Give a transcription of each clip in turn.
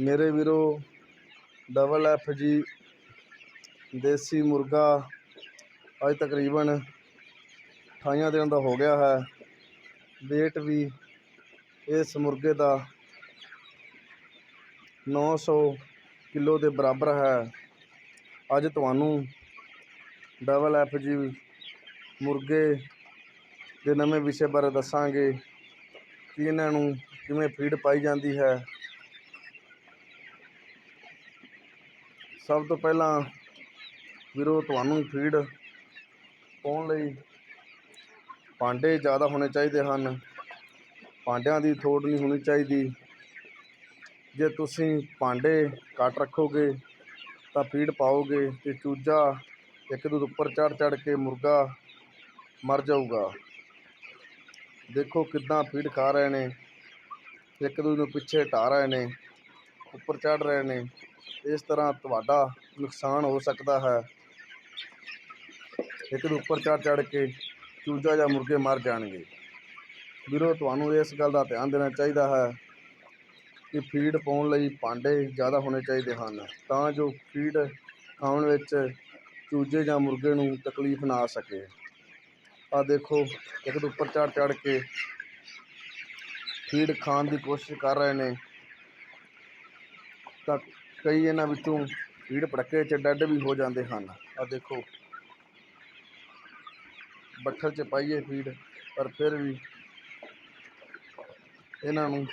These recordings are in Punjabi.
ਮੇਰੇ ਵੀਰੋ ਡਬਲ ਐਫ ਜੀ, ਦੇਸੀ ਮੁਰਗਾ ਅੱਜ ਤਕਰੀਬਨ 28 ਦਿਨ ਦਾ ਹੋ ਗਿਆ ਹੈ। weight ਵੀ ਇਸ ਮੁਰਗੇ ਦਾ 900 ਕਿਲੋ ਦੇ ਬਰਾਬਰ ਹੈ। ਅੱਜ ਤੁਹਾਨੂੰ ਡਬਲ ਐਫ ਜੀ ਮੁਰਗੇ ਦੇ ਨਵੇਂ ਵਿਸ਼ੇ ਬਾਰੇ ਦੱਸਾਂਗੇ ਕਿ ਇਹਨਾਂ ਨੂੰ ਕਿਵੇਂ ਫੀਡ ਪਾਈ ਜਾਂਦੀ ਹੈ। ਸਭ ਤੋਂ ਪਹਿਲਾਂ ਵੀਰੋ, ਤੁਹਾਨੂੰ ਫੀਡ ਪਾਉਣ ਲਈ ਭਾਂਡੇ ਜ਼ਿਆਦਾ ਹੋਣੇ ਚਾਹੀਦੇ ਹਨ। ਭਾਂਡਿਆਂ ਦੀ ਥੋੜ ਨਹੀਂ ਹੋਣੀ ਚਾਹੀਦੀ। ਜੇ ਤੁਸੀਂ ਭਾਂਡੇ ਘੱਟ ਰੱਖੋਗੇ, ਤਾਂ ਫੀਡ ਪਾਓਗੇ ਤੇ ਚੂਜਾ ਇੱਕ ਦੂਜੇ ਉੱਪਰ ਚੜ ਚੜ ਕੇ ਮੁਰਗਾ ਮਰ ਜਾਊਗਾ। ਦੇਖੋ ਕਿੱਦਾਂ ਫੀਡ ਖਾ ਰਹੇ ਨੇ। ਇੱਕ ਦੂਜੇ ਨੂੰ ਪਿੱਛੇ ਹਟਾ ਰਹੇ ਨੇ, ਉੱਪਰ ਚੜ ਰਹੇ ਨੇ। ਇਸ ਤਰ੍ਹਾਂ ਤੁਹਾਡਾ ਨੁਕਸਾਨ ਹੋ ਸਕਦਾ ਹੈ। ਇੱਕ ਦੇ ਉੱਪਰ ਚੜ ਚੜ ਕੇ ਚੂਜਾ ਜਾਂ ਮੁਰਗੇ ਮਰ ਜਾਣਗੇ। ਵੀਰੋ, ਤੁਹਾਨੂੰ ਇਸ ਗੱਲ ਦਾ ਧਿਆਨ ਦੇਣਾ ਚਾਹੀਦਾ ਹੈ ਕਿ ਫੀਡ ਪਾਉਣ ਲਈ ਭਾਂਡੇ ਜ਼ਿਆਦਾ ਹੋਣੇ ਚਾਹੀਦੇ ਹਨ, ਤਾਂ ਜੋ ਫੀਡ ਖਾਣ ਵਿੱਚ ਚੂਜੇ ਜਾਂ ਮੁਰਗੇ ਨੂੰ ਤਕਲੀਫ ਨਾ ਆ ਸਕੇ। ਆ ਦੇਖੋ, ਇੱਕ ਦੇ ਉੱਪਰ ਚੜ ਚੜ ਕੇ ਫੀਡ ਖਾਣ ਦੀ ਕੋਸ਼ਿਸ਼ ਕਰ ਰਹੇ ਨੇ, ਤਾਂ ਕਈ ਇਹਨਾਂ ਵਿੱਚੋਂ ਭੀੜ ਭੜੱਕੇ 'ਚ ਡੈੱਡ ਵੀ ਹੋ ਜਾਂਦੇ ਹਨ। ਆ ਦੇਖੋ। ਬੱਠਲ 'ਚ ਪਾਈਏ ਫੀਡ ਪਰ ਫਿਰ ਵੀ ਇਹਨਾਂ ਨੂੰ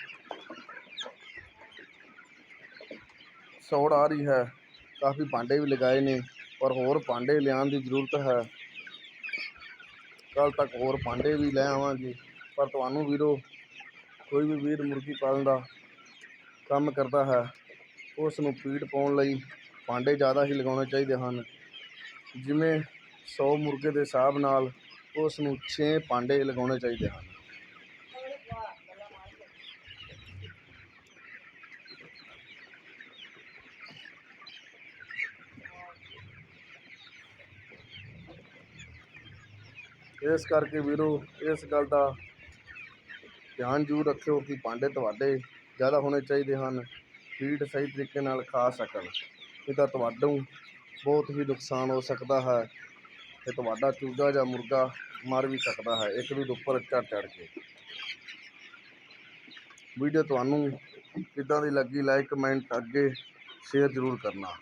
ਸੌੜ ਆ ਰਹੀ ਹੈ। ਕਾਫੀ ਭਾਂਡੇ ਵੀ ਲਗਾਏ ਨੇ, ਪਰ ਹੋਰ ਭਾਂਡੇ ਲਿਆਉਣ ਦੀ ਜ਼ਰੂਰਤ ਹੈ। ਕੱਲ੍ਹ ਤੱਕ ਹੋਰ ਭਾਂਡੇ ਵੀ ਲੈ ਆਵਾਂਗੇ। ਪਰ ਤੁਹਾਨੂੰ ਵੀਰੋ, ਕੋਈ ਵੀ ਵੀਰ ਮੁਰਗੀ ਪਾਲਣ ਦਾ ਕੰਮ ਕਰਦਾ ਹੈ ਉਸ ਨੂੰ ਫੀਡ ਪਾਉਣ ਲਈ ਭਾਂਡੇ ਜ਼ਿਆਦਾ ਹੀ ਲਗਾਉਣੇ ਚਾਹੀਦੇ ਹਨ। ਜਿਵੇਂ 100 ਮੁਰਗੇ ਦੇ ਹਿਸਾਬ ਨਾਲ ਉਸ ਨੂੰ 6 ਭਾਂਡੇ ਲਗਾਉਣੇ ਚਾਹੀਦੇ ਹਨ। ਇਸ ਕਰਕੇ ਵੀਰੋ, ਇਸ ਗੱਲ ਦਾ ਧਿਆਨ ਜ਼ਰੂਰ ਰੱਖਿਓ ਕਿ ਭਾਂਡੇ ਤੁਹਾਡੇ ਜ਼ਿਆਦਾ ਹੋਣੇ ਚਾਹੀਦੇ ਹਨ। ਫੀਡ ਸਹੀ ਤਰੀਕੇ ਨਾਲ ਖਾ ਸਕਣ ਨਹੀਂ ਤਾਂ ਤੁਹਾਨੂੰ ਬਹੁਤ ਹੀ ਨੁਕਸਾਨ ਹੋ ਸਕਦਾ ਹੈ ਤੇ ਤੁਹਾਡਾ ਚੂਜਾ ਜਾਂ ਮੁਰਗਾ ਮਰ ਵੀ ਸਕਦਾ ਹੈ, ਇੱਕ ਦੂਜੇ ਉੱਪਰ ਚੜ ਚੜ ਕੇ। ਵੀਡੀਓ ਤੁਹਾਨੂੰ ਕਿੱਦਾਂ ਦੀ ਲੱਗੀ ਲਾਈਕ ਕਮੈਂਟ ਅੱਗੇ ਸ਼ੇਅਰ ਜ਼ਰੂਰ ਕਰਨਾ।